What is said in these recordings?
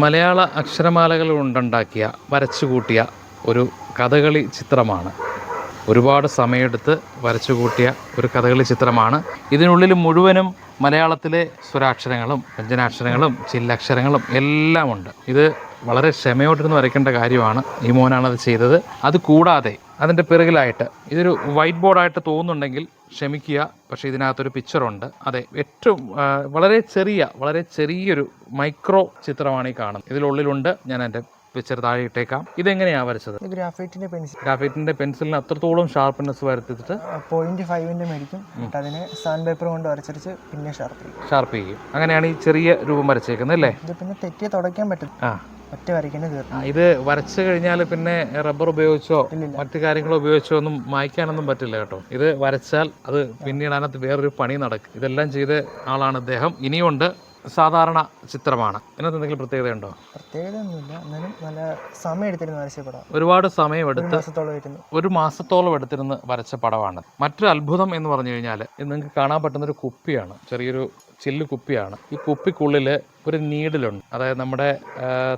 മലയാള അക്ഷരമാലകൾ കൊണ്ടുണ്ടാക്കിയ വരച്ചു കൂട്ടിയ ഒരു കഥകളി ചിത്രമാണ്. ഒരുപാട് സമയമെടുത്ത് വരച്ചു കൂട്ടിയ ഒരു കഥകളി ചിത്രമാണ്. ഇതിനുള്ളിൽ മുഴുവനും മലയാളത്തിലെ സ്വരാക്ഷരങ്ങളും വ്യഞ്ജനാക്ഷരങ്ങളും ചില്ലക്ഷരങ്ങളും എല്ലാം ഉണ്ട് ഇത് വളരെ ക്ഷമയോട്ടിരുന്ന് വരയ്ക്കേണ്ട കാര്യമാണ്. ഈ മോനാണത് ചെയ്തത്. അത് കൂടാതെ അതിന്റെ പിറകിലായിട്ട്. ഇതൊരു വൈറ്റ് ബോർഡായിട്ട് തോന്നുന്നുണ്ടെങ്കിൽ ക്ഷമിക്കുക. പക്ഷേ ഇതിനകത്തൊരു പിക്ചറുണ്ട് അതെ ഏറ്റവും വളരെ ചെറിയ വളരെ ചെറിയൊരു മൈക്രോ ചിത്രമാണ് ഈ കാണുന്നത്. ഇതിലുള്ളിലുണ്ട്. ഞാൻ എന്റെ പിക്ചർ താഴെ ഇട്ടേക്കാം. ഇതെങ്ങനെയാണ് വരച്ചത്? ഗ്രാഫൈറ്റിന്റെ പെൻസിൽ ഗ്രാഫൈറ്റിന്റെ പെൻസിലിന് അത്രത്തോളം ഷാർപ്പ്നെസ് വരുത്തിയിട്ട് പോയിന്റ് ഫൈവിന്റെ മേടിക്കും അതിനെ സാൻഡ് പേപ്പർ കൊണ്ട് വരച്ചടിച്ച് പിന്നെ ഷാർപ്പ് ചെയ്യും. ഷാർപ്പ് ചെയ്യും. അങ്ങനെയാണ് ഈ ചെറിയ രൂപം വരച്ചേക്കുന്നത് അല്ലേ? ഇത് പിന്നെ തെറ്റിയെ തുടയ്ക്കാൻ പറ്റും ആ. ഒറ്റ വരയ്ക്കുന്ന തീർന്നു. ഇത് വരച്ചു കഴിഞ്ഞാൽ പിന്നെ റബ്ബർ ഉപയോഗിച്ചോ മറ്റു കാര്യങ്ങളോ ഉപയോഗിച്ചോ ഒന്നും മായ്ക്കാനൊന്നും പറ്റില്ല കേട്ടോ. ഇത് വരച്ചാൽ അത് പിന്നീട് അതിനകത്ത് വേറൊരു പണി നടക്കും. ഇതെല്ലാം ചെയ്ത ആളാണ് അദ്ദേഹം ഇനിയുണ്ട് സാധാരണ ചിത്രമാണ്. ഇതിനകത്ത് എന്തെങ്കിലും പ്രത്യേകതയുണ്ടോ പ്രത്യേകത ഒന്നുമില്ല എന്നാലും നല്ല സമയം എടുത്തിരുന്നു വരച്ച പടം ഒരുപാട് ഒരു സമയമെടുത്ത് മാസത്തോളം ഒരു മാസത്തോളം എടുത്തിരുന്ന് വരച്ച പടമാണ്. മറ്റൊരു അത്ഭുതം എന്ന് പറഞ്ഞു കഴിഞ്ഞാൽ ഇത് നിങ്ങൾക്ക് കാണാൻ പറ്റുന്ന ഒരു കുപ്പിയാണ്. ചെറിയൊരു ചില്ല് കുപ്പിയാണ്. ഈ കുപ്പിക്കുള്ളിൽ ഒരു നീഡിലുണ്ട്. അതായത് നമ്മുടെ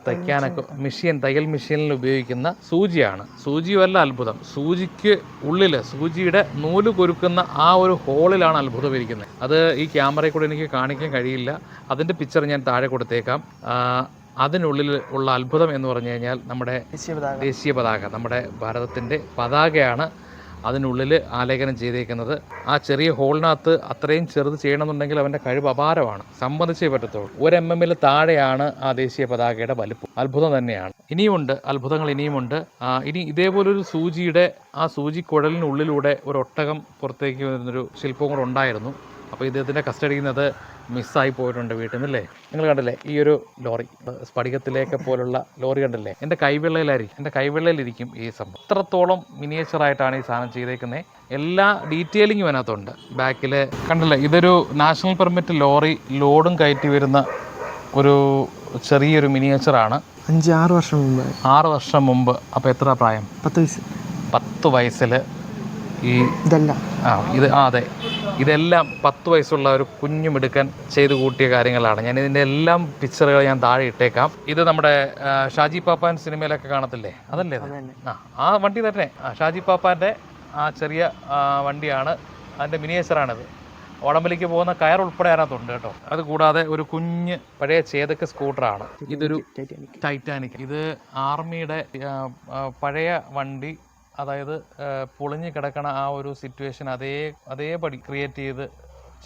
തയ്ക്കാനൊക്കെ മെഷീൻ തയ്യൽ മെഷീനിൽ ഉപയോഗിക്കുന്ന സൂചിയാണ്. സൂചിയുമല്ല അത്ഭുതം. സൂചിക്ക് ഉള്ളിൽ സൂചിയുടെ നൂൽ കൊരുക്കുന്ന ആ ഒരു ഹോളിലാണ് അത്ഭുതം ഇരിക്കുന്നത്. അത് ഈ ക്യാമറയിൽ കൂടെ എനിക്ക് കാണിക്കാൻ കഴിയില്ല. അതിന്റെ പിക്ചർ ഞാൻ താഴെ കൊടുത്തേക്കാം. അതിനുള്ളിൽ ഉള്ള അത്ഭുതം എന്ന് പറഞ്ഞു കഴിഞ്ഞാൽ നമ്മുടെ ദേശീയ പതാക. നമ്മുടെ ഭാരതത്തിന്റെ പതാകയാണ്. അതിനുള്ളിൽ ആലേഖനം ചെയ്തേക്കുന്നത്. ആ ചെറിയ ഹോളിനകത്ത് അത്രയും ചെറുത് ചെയ്യണമെന്നുണ്ടെങ്കിൽ അവന്റെ കഴിവ് അപാരമാണ്. സംബന്ധിച്ചേ പറ്റത്തുള്ളൂ. ഒരു എം എമ്മിൽ താഴെയാണ് ആ ദേശീയ പതാകയുടെ വലുപ്പം. അത്ഭുതം തന്നെയാണ്. ഇനിയുമുണ്ട് അത്ഭുതങ്ങൾ ഇനിയുമുണ്ട്. ഇനി ഇതേപോലൊരു സൂചിയുടെ ആ സൂചി കുഴലിനുള്ളിലൂടെ ഒരു ഒട്ടകം പുറത്തേക്ക് വരുന്നൊരു ശില്പവും കൂടെ ഉണ്ടായിരുന്നു. അപ്പോൾ ഇദ്ദേഹത്തിന്റെ കസ്റ്റഡിയിൽ നിന്നത് മിസ്സായി പോയിട്ടുണ്ട് വീട്ടിൽ നിന്നല്ലേ നിങ്ങൾ കണ്ടില്ലേ ഈ ഒരു ലോറി സ്ഫടികത്തിലേക്ക് പോലുള്ള ലോറി കണ്ടല്ലേ? എന്റെ കൈവെള്ളയിലായിരിക്കും എന്റെ കൈവെള്ളയിലിരിക്കും ഈ സംഭവം. അത്രത്തോളം മിനിയേച്ചറായിട്ടാണ് ഈ സാധനം ചെയ്തേക്കുന്നത് എല്ലാ ഡീറ്റെയിലിങ്ങും അതിനകത്തുണ്ട്. ബാക്കിൽ കണ്ടില്ലേ ഇതൊരു നാഷണൽ പെർമിറ്റ് ലോറി ലോഡും കയറ്റി വരുന്ന ഒരു ചെറിയൊരു മിനിയേച്ചറാണ് അഞ്ച് ആറ് വർഷം മുമ്പ് ആറ് വർഷം മുമ്പ്. അപ്പോൾ എത്ര പ്രായം? പത്ത് വയസ്സ്. പത്ത് വയസ്സിൽ ഈ ഇതെല്ലാം. ആ ഇത് ആ അതെ. ഇതെല്ലാം പത്ത് വയസ്സുള്ള ഒരു കുഞ്ഞു മിടുക്കൻ ചെയ്തു കൂട്ടിയ കാര്യങ്ങളാണ്. ഞാൻ ഇതിന്റെ എല്ലാം പിക്ചറുകൾ ഞാൻ താഴെ ഇട്ടേക്കാം. ഇത് നമ്മുടെ ഷാജി പാപ്പാൻ സിനിമയിലൊക്കെ കാണത്തില്ലേ? അതല്ലേ ആ ആ വണ്ടി തന്നെ. ആ ഷാജി പാപ്പാന്റെ ആ ചെറിയ വണ്ടിയാണ്. അതിന്റെ മിനിയേച്ചറാണിത് ഓടമ്പലിക്ക് പോകുന്ന കയർ ഉൾപ്പെടെ അതിനകത്തുണ്ട് കേട്ടോ. അത് കൂടാതെ ഒരു കുഞ്ഞ് പഴയ ചേതക്ക് സ്കൂട്ടറാണ്. ഇതൊരു ടൈറ്റാനിക് ഇത് ആർമിയുടെ പഴയ വണ്ടി അതായത് പൊളിഞ്ഞു കിടക്കണ ആ ഒരു സിറ്റുവേഷൻ അതേ അതേപടി ക്രിയേറ്റ് ചെയ്ത്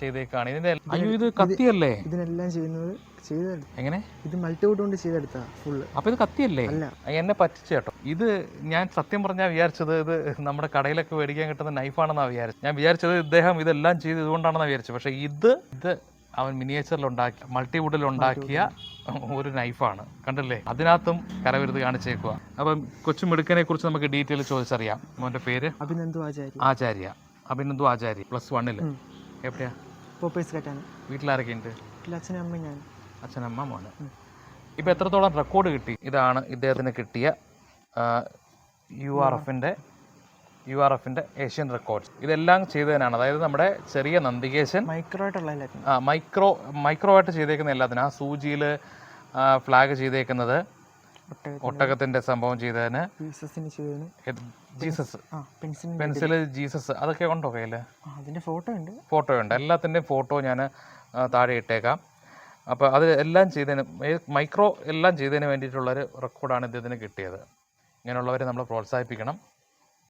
ചെയ്തേക്കാണ്. ഇതിന്റെ അയ്യോ ഇത് കത്തിയല്ലേ? ഇതിനെല്ലാം ചെയ്യുന്നത് ചെയ്തെടുത്ത എങ്ങനെ? ഇത് മൾട്ടിവുഡ് കൊണ്ട് ചെയ്തെടുത്ത ഫുള്ള് അപ്പൊ ഇത് കത്തിയല്ലേ? അല്ല. എന്നെ പറ്റിച്ചു കേട്ടോ. ഇത് ഞാൻ സത്യം പറഞ്ഞാ വിചാരിച്ചത് ഇത് നമ്മുടെ കടയിലൊക്കെ മേടിക്കാൻ കിട്ടുന്ന നൈഫാണെന്നാണ് വിചാരിച്ചത്. ഞാൻ വിചാരിച്ചത് ഇദ്ദേഹം ഇതെല്ലാം ചെയ്ത് ഇതുകൊണ്ടാണെന്നാണ് വിചാരിച്ചത്. പക്ഷേ ഇത് ഇത് അവൻ മിനിയേച്ചറിൽ ഉണ്ടാക്കി മൾട്ടിവുഡിൽ ഉണ്ടാക്കിയ ഒരു നൈഫാണ് കണ്ടല്ലേ? അതിനകത്തും കരവിരുത് കാണിച്ചേക്കുക അപ്പം കൊച്ചു മിടുക്കനെ കുറിച്ച് നമുക്ക് ഡീറ്റെയിൽ ചോദിച്ചറിയാം. മോന്റെ പേര്? അഭിനന്ദു ആചാര്യ. ആചാര്യ. അഭിനന്ദു ആചാര്യ. പ്ലസ് വണ്ണിൽ. എവിടെയാ? പോപ്പേഴ്സ് കറ്റാണ് വീട്ടിലാരൊക്കെ ഉണ്ട് വീട്ടിൽ അച്ഛനും അമ്മ ഞാൻ അച്ഛനമ്മ മോന്. ഇപ്പം എത്രത്തോളം റെക്കോർഡ് കിട്ടി? ഇതാണ് ഇദ്ദേഹത്തിന് കിട്ടിയ യു ആർ എഫിന്റെ യു ആർ എഫിന്റെ ഏഷ്യൻ റെക്കോർഡ്സ്. ഇതെല്ലാം ചെയ്തതിനാണ്. അതായത് നമ്മുടെ ചെറിയ നന്ദികേശൻ മൈക്രോ ആയിട്ടുള്ള ആ, മൈക്രോ മൈക്രോ ആയിട്ട് ചെയ്തേക്കുന്ന എല്ലാത്തിനും. ആ സൂചിയിൽ ഫ്ലാഗ് ചെയ്തേക്കുന്നത് ഒട്ടകത്തിന്റെ സംഭവം ചെയ്തതിന്. ജീസസ്. Pencil Jesus. അതൊക്കെ ഉണ്ടോ അതിന്റെ ഫോട്ടോ ഉണ്ട്. ഫോട്ടോ ഉണ്ട്. എല്ലാത്തിന്റെയും ഫോട്ടോ ഞാൻ താഴെ ഇട്ടേക്കാം. അപ്പോൾ അത് എല്ലാം ചെയ്തതിന് മൈക്രോ എല്ലാം ചെയ്തതിന് വേണ്ടിയിട്ടുള്ളൊരു റെക്കോർഡാണ് ഇദ്ദേഹത്തിന് കിട്ടിയത്. ഇങ്ങനെയുള്ളവരെ നമ്മൾ പ്രോത്സാഹിപ്പിക്കണം.